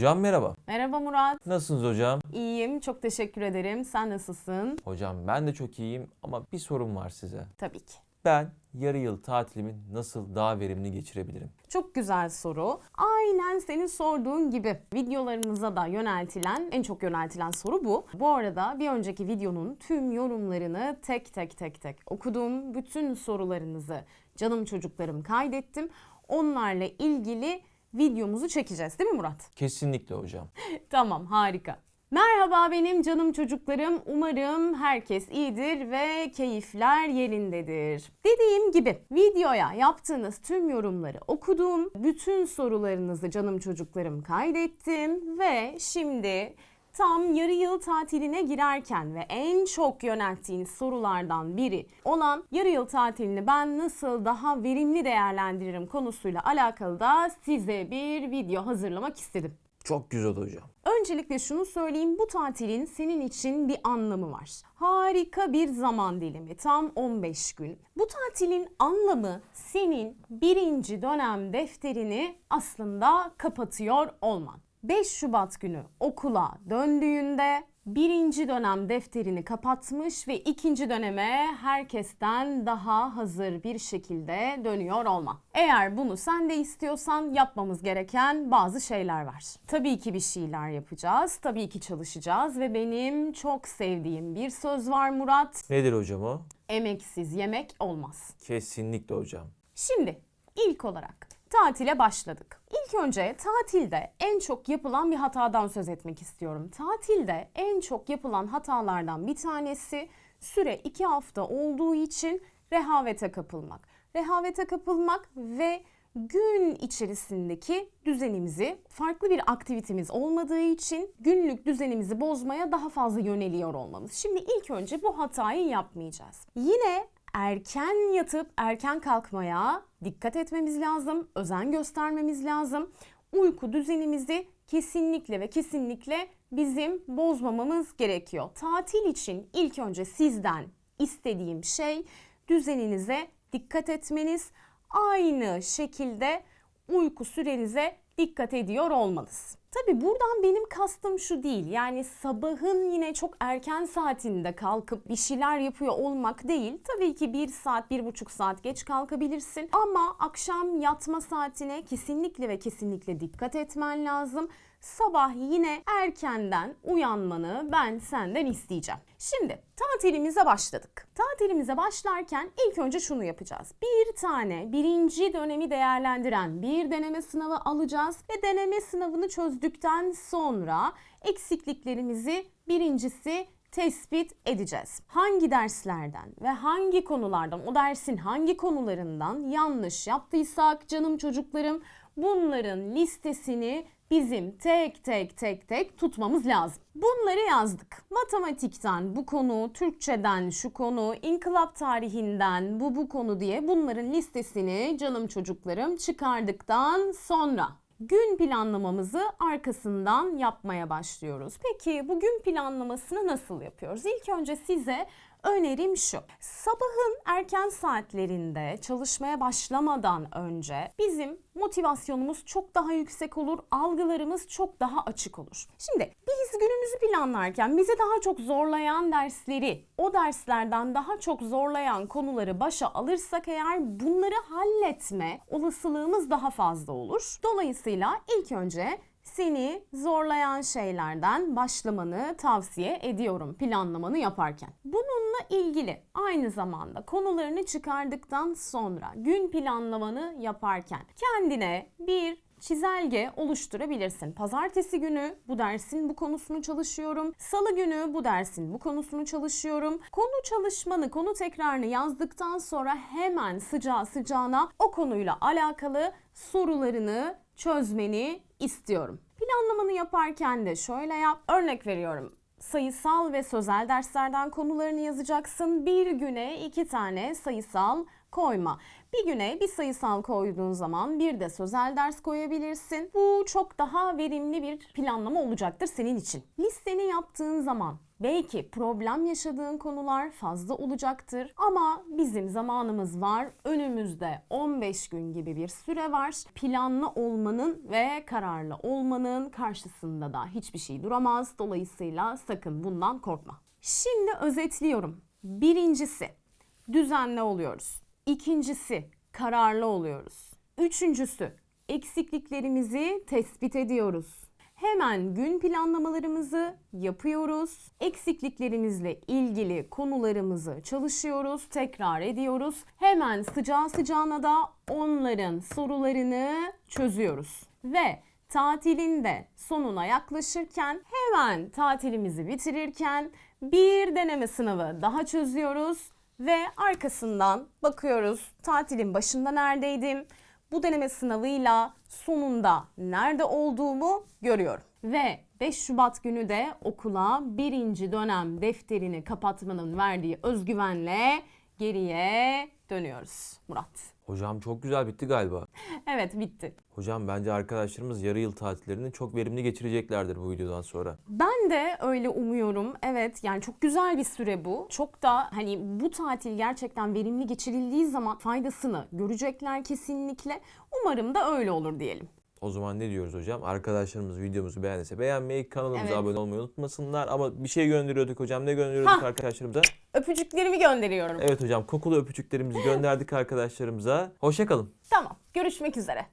Hocam merhaba. Merhaba Murat. Nasılsınız hocam? İyiyim. Çok teşekkür ederim. Sen nasılsın? Hocam ben de çok iyiyim ama bir sorum var size. Tabii ki. Ben yarı yıl tatilimi nasıl daha verimli geçirebilirim? Çok güzel soru. Aynen senin sorduğun gibi videolarımıza da yöneltilen, en çok yöneltilen soru bu. Bu arada bir önceki videonun tüm yorumlarını tek tek tek tek okudum. Bütün sorularınızı canım çocuklarım kaydettim. Onlarla ilgili videomuzu çekeceğiz değil mi Murat? Kesinlikle hocam. Tamam harika. Merhaba benim canım çocuklarım. Umarım herkes iyidir ve keyifler yerindedir. Dediğim gibi videoya yaptığınız tüm yorumları okudum. Bütün sorularınızı canım çocuklarım kaydettim ve şimdi tam yarı yıl tatiline girerken ve en çok yönelttiğiniz sorulardan biri olan yarı yıl tatilini ben nasıl daha verimli değerlendiririm konusuyla alakalı da size bir video hazırlamak istedim. Çok güzel hocam. Öncelikle şunu söyleyeyim bu tatilin senin için bir anlamı var. Harika bir zaman dilimi tam 15 gün. Bu tatilin anlamı senin birinci dönem defterini aslında kapatıyor olman. 5 Şubat günü okula döndüğünde birinci dönem defterini kapatmış ve ikinci döneme herkesten daha hazır bir şekilde dönüyor olman. Eğer bunu sen de istiyorsan yapmamız gereken bazı şeyler var. Tabii ki bir şeyler yapacağız, tabii ki çalışacağız ve benim çok sevdiğim bir söz var Murat. Nedir hocam o? Emeksiz yemek olmaz. Kesinlikle hocam. Şimdi ilk olarak tatile başladık. İlk önce tatilde en çok yapılan bir hatadan söz etmek istiyorum. Tatilde en çok yapılan hatalardan bir tanesi süre 2 hafta olduğu için rehavete kapılmak. Rehavete kapılmak ve gün içerisindeki düzenimizi farklı bir aktivitemiz olmadığı için günlük düzenimizi bozmaya daha fazla yöneliyor olmamız. Şimdi ilk önce bu hatayı yapmayacağız. Yine erken yatıp erken kalkmaya dikkat etmemiz lazım, özen göstermemiz lazım. Uyku düzenimizi kesinlikle ve kesinlikle bizim bozmamamız gerekiyor. Tatil için ilk önce sizden istediğim şey düzeninize dikkat etmeniz, aynı şekilde uyku sürenize dikkat ediyor olmanız. Tabi buradan benim kastım şu değil. Yani sabahın yine çok erken saatinde kalkıp bir şeyler yapıyor olmak değil. Tabii ki bir saat, bir buçuk saat geç kalkabilirsin. Ama akşam yatma saatine kesinlikle ve kesinlikle dikkat etmen lazım. Sabah yine erkenden uyanmanı ben senden isteyeceğim. Şimdi tatilimize başladık. Tatilimize başlarken ilk önce şunu yapacağız. Bir tane birinci dönemi değerlendiren bir deneme sınavı alacağız ve deneme sınavını çözdükten sonra eksikliklerimizi birincisi tespit edeceğiz. Hangi derslerden ve hangi konulardan, o dersin hangi konularından yanlış yaptıysak canım çocuklarım bunların listesini bizim tek tek tek tek tutmamız lazım. Bunları yazdık. Matematikten bu konu, Türkçeden şu konu, inkılap tarihinden bu bu konu diye bunların listesini canım çocuklarım çıkardıktan sonra gün planlamamızı arkasından yapmaya başlıyoruz. Peki bu gün planlamasını nasıl yapıyoruz? İlk önce size önerim şu. Sabahın erken saatlerinde çalışmaya başlamadan önce bizim motivasyonumuz çok daha yüksek olur, algılarımız çok daha açık olur. Şimdi biz günümüzü planlarken bizi daha çok zorlayan dersleri, o derslerden daha çok zorlayan konuları başa alırsak eğer bunları halletme olasılığımız daha fazla olur. Dolayısıyla ilk önce seni zorlayan şeylerden başlamanı tavsiye ediyorum planlamanı yaparken. Bununla ilgili aynı zamanda konularını çıkardıktan sonra gün planlamanı yaparken kendine bir çizelge oluşturabilirsin. Pazartesi günü bu dersin bu konusunu çalışıyorum. Salı günü bu dersin bu konusunu çalışıyorum. Konu çalışmanı, konu tekrarını yazdıktan sonra hemen sıcağı sıcağına o konuyla alakalı sorularını çözmeni istiyorum. Planlamanı yaparken de şöyle yap. Örnek veriyorum sayısal ve sözel derslerden konularını yazacaksın. Bir güne iki tane sayısal koyma. Bir güne bir sayısal koyduğun zaman bir de sözel ders koyabilirsin. Bu çok daha verimli bir planlama olacaktır senin için. Listeni yaptığın zaman Belki problem yaşadığın konular fazla olacaktır ama bizim zamanımız var. Önümüzde 15 gün gibi bir süre var. Planlı olmanın ve kararlı olmanın karşısında da hiçbir şey duramaz. Dolayısıyla sakın bundan korkma. Şimdi özetliyorum. Birincisi düzenli oluyoruz. İkincisi kararlı oluyoruz. Üçüncüsü eksikliklerimizi tespit ediyoruz. Hemen gün planlamalarımızı yapıyoruz. Eksikliklerimizle ilgili konularımızı çalışıyoruz, tekrar ediyoruz. Hemen sıcağı sıcağına da onların sorularını çözüyoruz. Ve tatilin de sonuna yaklaşırken hemen tatilimizi bitirirken bir deneme sınavı daha çözüyoruz ve arkasından bakıyoruz tatilin başında neredeydim? Bu deneme sınavıyla sonunda nerede olduğumu görüyorum. Ve 5 Şubat günü de okula birinci dönem defterini kapatmanın verdiği özgüvenle geriye dönüyoruz Murat. Hocam çok güzel bitti galiba. Evet bitti. Hocam bence arkadaşlarımız yarı yıl tatillerini çok verimli geçireceklerdir bu videodan sonra. Ben de öyle umuyorum. Evet yani çok güzel bir süre bu. Çok da hani bu tatil gerçekten verimli geçirildiği zaman faydasını görecekler kesinlikle. Umarım da öyle olur diyelim. O zaman ne diyoruz hocam? Arkadaşlarımız videomuzu beğendiyse beğenmeyi, kanalımıza Evet. abone olmayı unutmasınlar. Ama bir şey gönderiyorduk hocam. Ne gönderiyorduk Hah. arkadaşlarımıza? Öpücüklerimi gönderiyorum. Evet hocam kokulu öpücüklerimizi gönderdik arkadaşlarımıza. Hoşça kalın. Tamam görüşmek üzere.